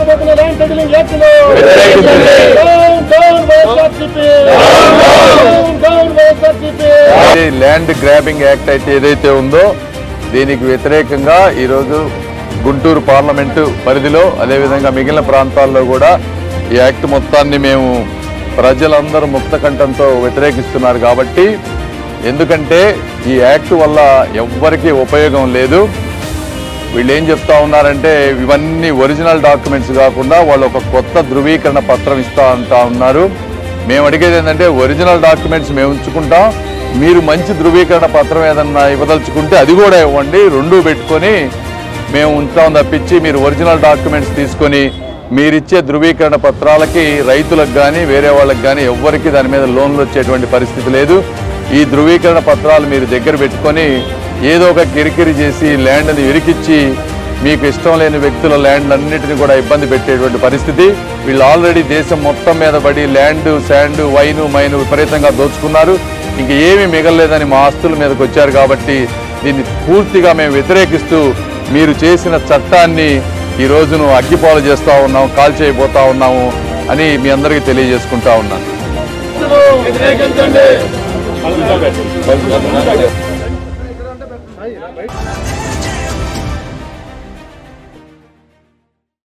రాష్ట్ర బదులు land titling యాక్టులు ల్యాండ్ గ్రాబింగ్ యాక్ట్ అయితే ఏదైతే ఉందో దీనికి వ్యతిరేకంగా ఈరోజు గుంటూరు పార్లమెంటు పరిధిలో అదేవిధంగా మిగిలిన ప్రాంతాల్లో కూడా ఈ యాక్ట్ మొత్తాన్ని మేము ప్రజలందరూ ముక్త కంఠంతో వ్యతిరేకిస్తున్నారు కాబట్టి ఎందుకంటే ఈ యాక్ట్ వల్ల ఎవ్వరికీ ఉపయోగం లేదు. వీళ్ళు ఏం చెప్తా ఉన్నారంటే ఇవన్నీ ఒరిజినల్ డాక్యుమెంట్స్ కాకుండా వాళ్ళు ఒక కొత్త ధృవీకరణ పత్రం ఇస్తా అంటా ఉన్నారు. మేము అడిగేది ఏంటంటే ఒరిజినల్ డాక్యుమెంట్స్ మేము ఉంచుకుంటాం. మీరు మంచి ధృవీకరణ పత్రం ఏదన్నా ఇవ్వదలుచుకుంటే అది కూడా ఇవ్వండి. రెండు పెట్టుకొని మేము ఉంచుతాం తప్పించి మీరు ఒరిజినల్ డాక్యుమెంట్స్ తీసుకొని మీరిచ్చే ధృవీకరణ పత్రాలకి రైతులకు కానీ వేరే వాళ్ళకి కానీ ఎవ్వరికి దాని మీద లోన్లు వచ్చేటువంటి పరిస్థితి లేదు. ఈ ధృవీకరణ పత్రాలు మీరు దగ్గర పెట్టుకొని ఏదో ఒక కిరికిరి చేసి ల్యాండ్ని ఇరికిచ్చి మీకు ఇష్టం లేని వ్యక్తుల ల్యాండ్ అన్నిటిని కూడా ఇబ్బంది పెట్టేటువంటి పరిస్థితి. వీళ్ళు ఆల్రెడీ దేశం మొత్తం మీద పడి ల్యాండ్ శాండ్ వైను మైను విపరీతంగా దోచుకున్నారు. ఇంక ఏమీ మిగలలేదని మా ఆస్తుల మీదకి వచ్చారు కాబట్టి దీన్ని పూర్తిగా మేము వ్యతిరేకిస్తూ మీరు చేసిన చట్టాన్ని ఈ రోజును అగ్గిపాలు చేస్తూ ఉన్నాం కాల్ చేయబోతా ఉన్నాము అని మీ అందరికీ తెలియజేసుకుంటా ఉన్నాను. 可以了，没。